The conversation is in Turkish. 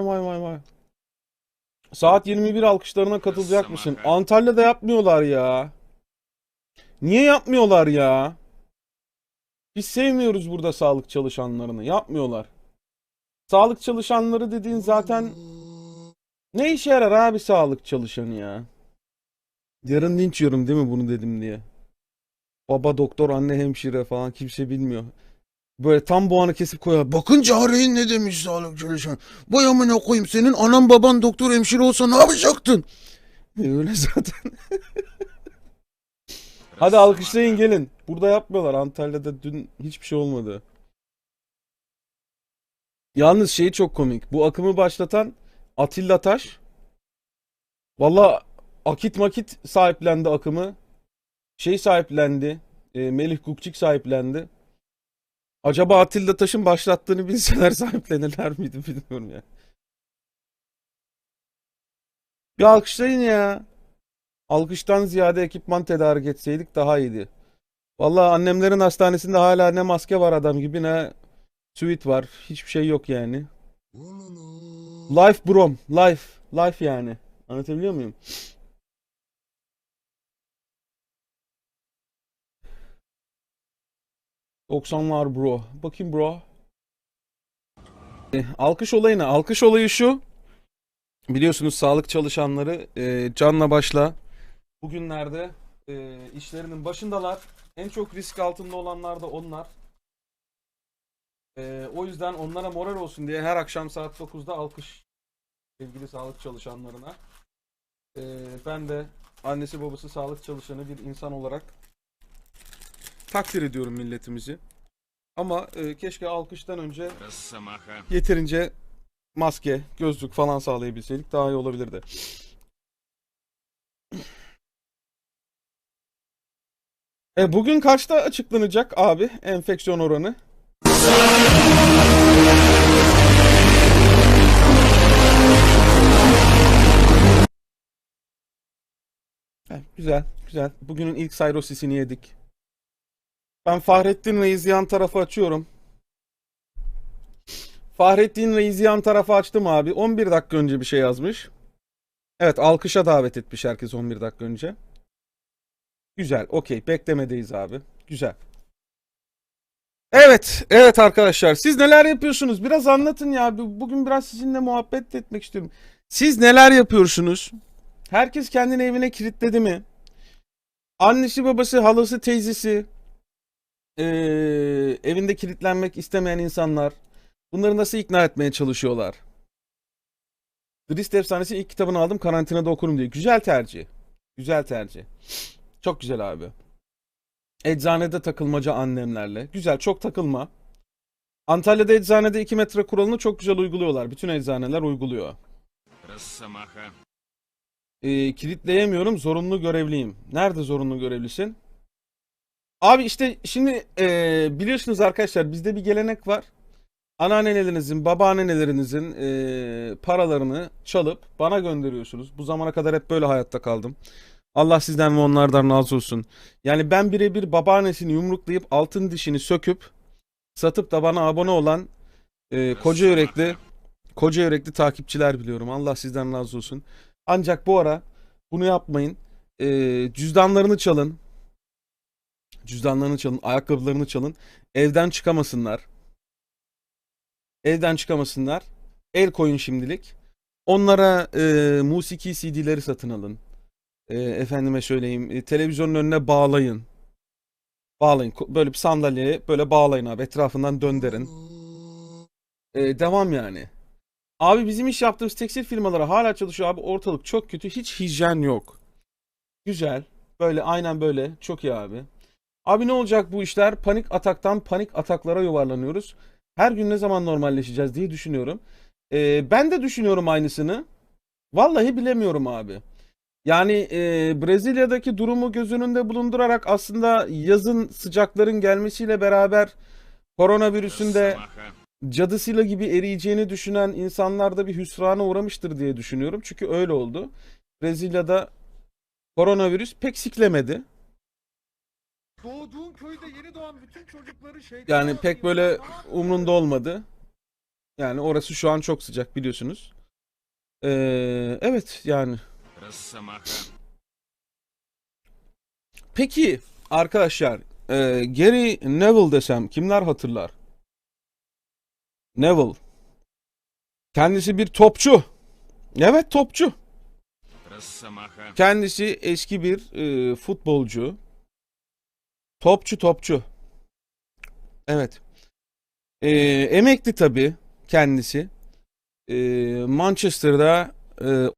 Vay vay vay. Saat 21 alkışlarına katılacak mısın? Antalya'da yapmıyorlar ya. Niye yapmıyorlar ya? Biz sevmiyoruz burada sağlık çalışanlarını. Yapmıyorlar. Sağlık çalışanları dediğin zaten ne işe yarar abi sağlık çalışanı ya? Yarın linç yiyorum değil mi bunu dedim diye. Baba doktor, anne hemşire falan kimse bilmiyor. Böyle tam boğanı kesip koyar. Bakın Cahreyn ne demiş sağlık çalışan. Vay amına koyayım senin anan baban doktor hemşire olsa ne yapacaktın? E, Öyle zaten. Hadi alkışlayın gelin. Burada yapmıyorlar. Antalya'da dün hiçbir şey olmadı. Yalnız şey çok komik. Bu akımı başlatan Atilla Taş. Valla Akit Makit sahiplendi akımı. Şey sahiplendi. e, Melih Gukçik sahiplendi. Acaba Atilla Taş'ın başlattığını bilseler sahiplenirler miydi bilmiyorum ya. Bir alkışlayın ya. Alkıştan ziyade ekipman tedarik etseydik daha iyiydi. Vallahi annemlerin hastanesinde hala ne maske var adam gibi ne suite var. Hiçbir şey yok yani. Life brom. Life. Life yani. Anlatabiliyor muyum? Var bro. Bakayım bro. E, alkış olayına. Alkış olayı şu. Biliyorsunuz sağlık çalışanları e, canla başla bugünlerde e, işlerinin başındalar. En çok risk altında olanlar da onlar. E, o yüzden onlara moral olsun diye her akşam saat 9'da alkış sevgili sağlık çalışanlarına. E, ben de annesi babası sağlık çalışanı bir insan olarak Takdir ediyorum milletimizi. Ama e, keşke alkıştan önce yeterince maske, gözlük falan sağlayabilseydik daha iyi olabilirdi. E, bugün kaçta açıklanacak abi enfeksiyon oranı? Güzel, güzel. Bugünün ilk sayrosisini yedik. Ben Fahrettin Reis yan tarafı açıyorum. Fahrettin Reis yan tarafı açtım abi. 11 dakika önce bir şey yazmış. Evet alkışa davet etmiş herkes 11 dakika önce. Güzel okey beklemedeyiz abi. Güzel. Evet evet arkadaşlar siz neler yapıyorsunuz? Biraz anlatın ya. Bu- Bugün biraz sizinle muhabbet etmek istiyorum. Siz neler yapıyorsunuz? Herkes kendini evine kilitledi mi? Annesi babası halası teyzesi e, evinde kilitlenmek istemeyen insanlar bunları nasıl ikna etmeye çalışıyorlar? The List Efsanesi ilk kitabını aldım karantinada okurum diye. Güzel tercih. Güzel tercih. Çok güzel abi. Eczanede takılmaca annemlerle. Güzel çok takılma. Antalya'da eczanede 2 metre kuralını çok güzel uyguluyorlar. Bütün eczaneler uyguluyor. Ee, kilitleyemiyorum zorunlu görevliyim. Nerede zorunlu görevlisin? Abi işte şimdi ee, biliyorsunuz arkadaşlar bizde bir gelenek var. Anneannelerinizin, babaannelerinizin eee, paralarını çalıp bana gönderiyorsunuz. Bu zamana kadar hep böyle hayatta kaldım. Allah sizden ve onlardan razı olsun. Yani ben birebir babaannesini yumruklayıp altın dişini söküp satıp da bana abone olan eee, koca yürekli koca yürekli takipçiler biliyorum. Allah sizden razı olsun. Ancak bu ara bunu yapmayın. Eee, cüzdanlarını çalın. Cüzdanlarını çalın, ayakkabılarını çalın. Evden çıkamasınlar. Evden çıkamasınlar. El koyun şimdilik. Onlara e, musiki CD'leri satın alın. E, efendime söyleyeyim. e, televizyonun önüne bağlayın. Bağlayın. Böyle bir sandalyeye böyle bağlayın abi. Etrafından döndürün. E, devam yani. Abi bizim iş yaptığımız tekstil firmaları hala çalışıyor abi. Ortalık çok kötü. Hiç hijyen yok. Güzel. Böyle aynen böyle. Çok iyi abi. Abi ne olacak bu işler? Panik ataktan panik ataklara yuvarlanıyoruz. Her gün ne zaman normalleşeceğiz diye düşünüyorum. Ee, ben de düşünüyorum aynısını. Vallahi bilemiyorum abi. Yani e, Brezilya'daki durumu göz önünde bulundurarak aslında yazın sıcakların gelmesiyle beraber koronavirüsün de cadısıyla gibi eriyeceğini düşünen insanlarda bir hüsrana uğramıştır diye düşünüyorum. Çünkü öyle oldu. Brezilya'da koronavirüs pek siklemedi. Doğduğun köyde yeni doğan bütün çocukları şeyde... Yani pek böyle umrunda olmadı. Yani orası şu an çok sıcak biliyorsunuz. Ee, evet yani. Peki arkadaşlar e, Gary Neville desem kimler hatırlar? Neville. Kendisi bir topçu. Evet topçu. Kendisi eski bir e, futbolcu. Topçu topçu. Evet. E, emekli tabii kendisi. E, Manchester'da e,